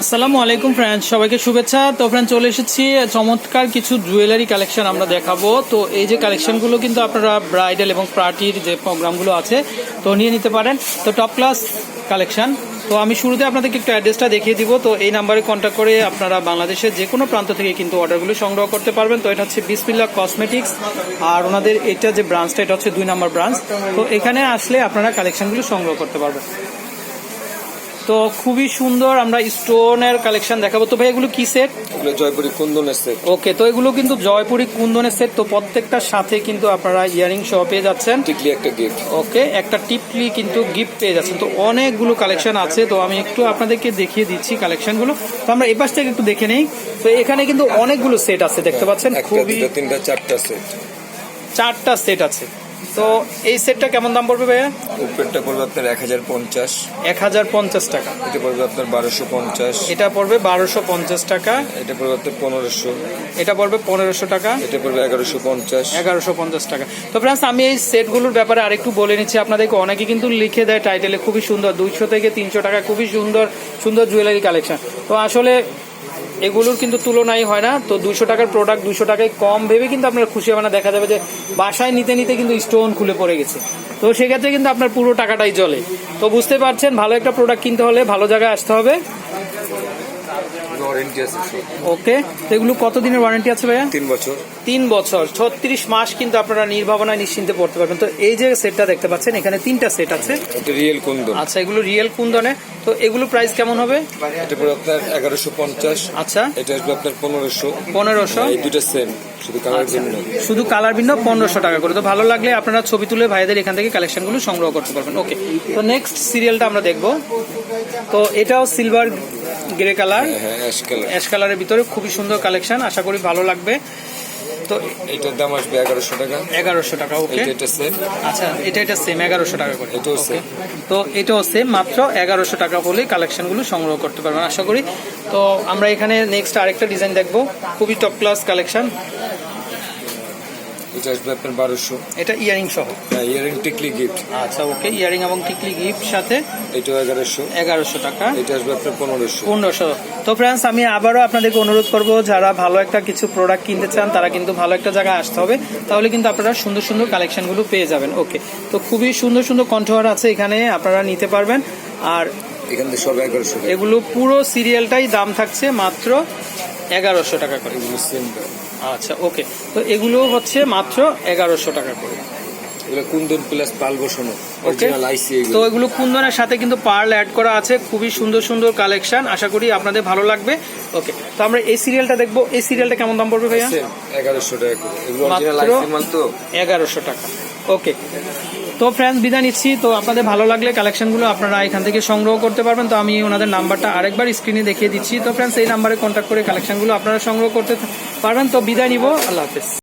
আসসালামু আলাইকুম ফ্রেন্ডস সবাইকে শুভেচ্ছা। তো ফ্রেন্ড, চলে এসেছি। চমৎকার কিছু জুয়েলারি কালেকশন আমরা দেখাবো। তো এই যে কালেকশনগুলো কিন্তু আপনারা ব্রাইডাল এবং পার্টির যে প্রোগ্রামগুলো আছে, তো নিয়ে নিতে পারেন। তো টপ ক্লাস কালেকশন। তো আমি শুরুতে আপনাদেরকে একটু অ্যাড্রেসটা দেখিয়ে দিব। তো এই নাম্বারে কন্ট্যাক্ট করে আপনারা বাংলাদেশের যে কোনো প্রান্ত থেকে কিন্তু অর্ডারগুলো সংগ্রহ করতে পারবেন। তো এটা হচ্ছে বিসমিল্লা কসমেটিক্স আর ওনাদের এটা যে ব্রাঞ্চটা এটা হচ্ছে দুই নম্বর ব্রাঞ্চ তো এখানে আসলে আপনারা কালেকশনগুলো সংগ্রহ করতে পারবেন। তো খুবই সুন্দর আমরা স্টোনের কালেকশন দেখাবো। তো ভাই এগুলো কি সেট এগুলো জয়পুরি কুন্দনের সেট ওকে তো এগুলো কিন্তু জয়পুরি কুন্দনের সেট তো প্রত্যেকটার সাথে কিন্তু আপনারা ইয়ারিং সহ পেয়ে যাচ্ছেন। টিকলি একটা গিফট ওকে একটা টিপলি কিন্তু গিফট পেয়ে যাচ্ছেন। তো অনেকগুলো কালেকশন আছে। তো আমি একটু আপনাদেরকে দেখিয়ে দিচ্ছি কালেকশনগুলো তো আমরা এপাশ থেকে একটু দেখে নেই। তো এখানে কিন্তু অনেকগুলো সেট আছে দেখতে পাচ্ছেন? খুবই তিনটা চারটা সেট চারটা সেট আছে। তো এই সেটটা কেমন দাম পড়বে ভাইয়া? উপরেরটা পড়বে আপনার এক হাজার পঞ্চাশ। এক হাজার পঞ্চাশ টাকা। এটা পড়বে আপনার বারোশো পঞ্চাশ। এটা পড়বে বারোশো পঞ্চাশ টাকা। এটা পড়বে আপনার পনেরোশো। এটা পড়বে পনেরোশো টাকা। এটা পড়বে এগারোশো পঞ্চাশ। এগারোশো পঞ্চাশ টাকা। তো ফ্রেন্ডস আমি এই সেটগুলোর ব্যাপারে আরেকটু বলে নিচ্ছি। আপনাদেরকে অনেকে কিন্তু লিখে দেয় টাইটেলে খুবই সুন্দর। দুইশো থেকে তিনশো টাকা খুবই সুন্দর সুন্দর জুয়েলারি কালেকশন তো আসলে এগুলোর কিন্তু তুলনাই হয় না। তো দুশো টাকার প্রোডাক্ট দুশো টাকায় কম ভেবে কিন্তু আপনার খুশি হবে না। দেখা যাবে যে বাসায় নিতে নিতে কিন্তু স্টোন খুলে পড়ে গেছে। তো সেক্ষেত্রে কিন্তু আপনার পুরো টাকাটাই চলে তো বুঝতে পারছেন, ভালো একটা প্রোডাক্ট কিনতে হলে ভালো জায়গায় আসতে হবে। ওয়ারেন্টি আছে ওকে এগুলো কতদিনের ওয়ারেন্টি আছে ভাইয়া? তিন বছর। তিন বছর। ছত্রিশ মাস কিন্তু আপনারা নির্ভাবনায় নিশ্চিন্তে পড়তে পারবেন। তো এই যে সেটটা দেখতে পাচ্ছেন এখানে তিনটা সেট আছে। এটা রিয়েল কুন্দন। আচ্ছা এগুলো রিয়েল কুন্দনে। তো এগুলো প্রাইস কেমন হবে? এটা পড়বে আপনার এগারোশো পঞ্চাশ। আচ্ছা। এটা আসবে আপনার পনেরোশো। পনেরোশো। এই দুটো সেম শুধু কালার জন্য শুধু কালার ভিন্ন পনেরোশো টাকা করে। তো ভালো লাগলে আপনারা ছবি তুলে ভাইদের এখান থেকে কালেকশনগুলো সংগ্রহ করতে পারবেন। ওকে তো নেক্সট সিরিয়ালটা আমরা দেখব। তো এটাও সিলভার গ্রে কালার। হ্যাঁ অ্যাশ কালার অ্যাশ কালারের ভিতরে খুবই সুন্দর কালেকশন আশা করি ভালো লাগবে। তো এটার দাম আসবে এগারোশো টাকা। এগারোশো টাকা ওকে এটা এটা সেম আচ্ছা এটা এটা সেম এগারোশো টাকা করে। এটাও সেম তো এটাও সেম মাত্র এগারোশো টাকা হলে কালেকশনগুলো সংগ্রহ করতে পারবেন আশা করি। তো আমরা এখানে নেক্সট আরেকটা ডিজাইন দেখব। খুবই টপ ক্লাস কালেকশন এটা আসবে আপনার বারোশো। এটা ইয়ারিং সহ? হ্যাঁ ইয়ারিং টিকলি গিফট আচ্ছা ওকে ইয়ারিং এবং টিকলি গিফট সাথে? এটাও এগারোশো। এগারোশো টাকা। এটা আসবে আপনার পনেরোশো। পনেরোশো। তো ফ্রেন্ডস আমি আবারও আপনাদেরকে অনুরোধ করব যারা ভালো একটা কিছু প্রোডাক্ট কিনতে চান তারা কিন্তু ভালো একটা জায়গায় আসতে হবে। তাহলে কিন্তু আপনারা সুন্দর সুন্দর কালেকশনগুলো পেয়ে যাবেন। ওকে তো খুবই সুন্দর সুন্দর কণ্ঠহার আছে এখানে আপনারা নিতে পারবেন। আর এখান থেকে সব এগারোশো এগুলো পুরো সিরিয়ালটাই দাম থাকছে মাত্র এগারোশো টাকা করে। আচ্ছা ওকে তো এগুলো হচ্ছে মাত্র এগারোশো টাকা করে। এগুলো কুন্দন প্লাস পাল বসানো অরিজিনাল আইসি তো এগুলো কুন্দনের সাথে কিন্তু পার্ল অ্যাড করা আছে খুবই সুন্দর সুন্দর কালেকশন আশা করি আপনাদের ভালো লাগবে। ওকে তো আমরা এই সিরিয়ালটা দেখব। এই সিরিয়ালটা কেমন দাম পড়বে ভাইয়া? এগারোশো টাকা এগুলো অরিজিনাল আইসি মাল তো। এগারোশো টাকা। ওকে তো ফ্রেন্ডস বিদায় নিচ্ছি। তো আপনাদের ভালো লাগলে কালেকশনগুলো আপনারা এখান থেকে সংগ্রহ করতে পারবেন। তো আমি ওনাদের নাম্বারটা আরেকবার স্ক্রিনে দেখিয়ে দিচ্ছি। তো ফ্রেন্ডস এই নাম্বারে কন্ট্যাক্ট করে কালেকশনগুলো আপনারা সংগ্রহ করতে পারবেন। তো বিদায় নিব। আল্লাহ হাফেজ।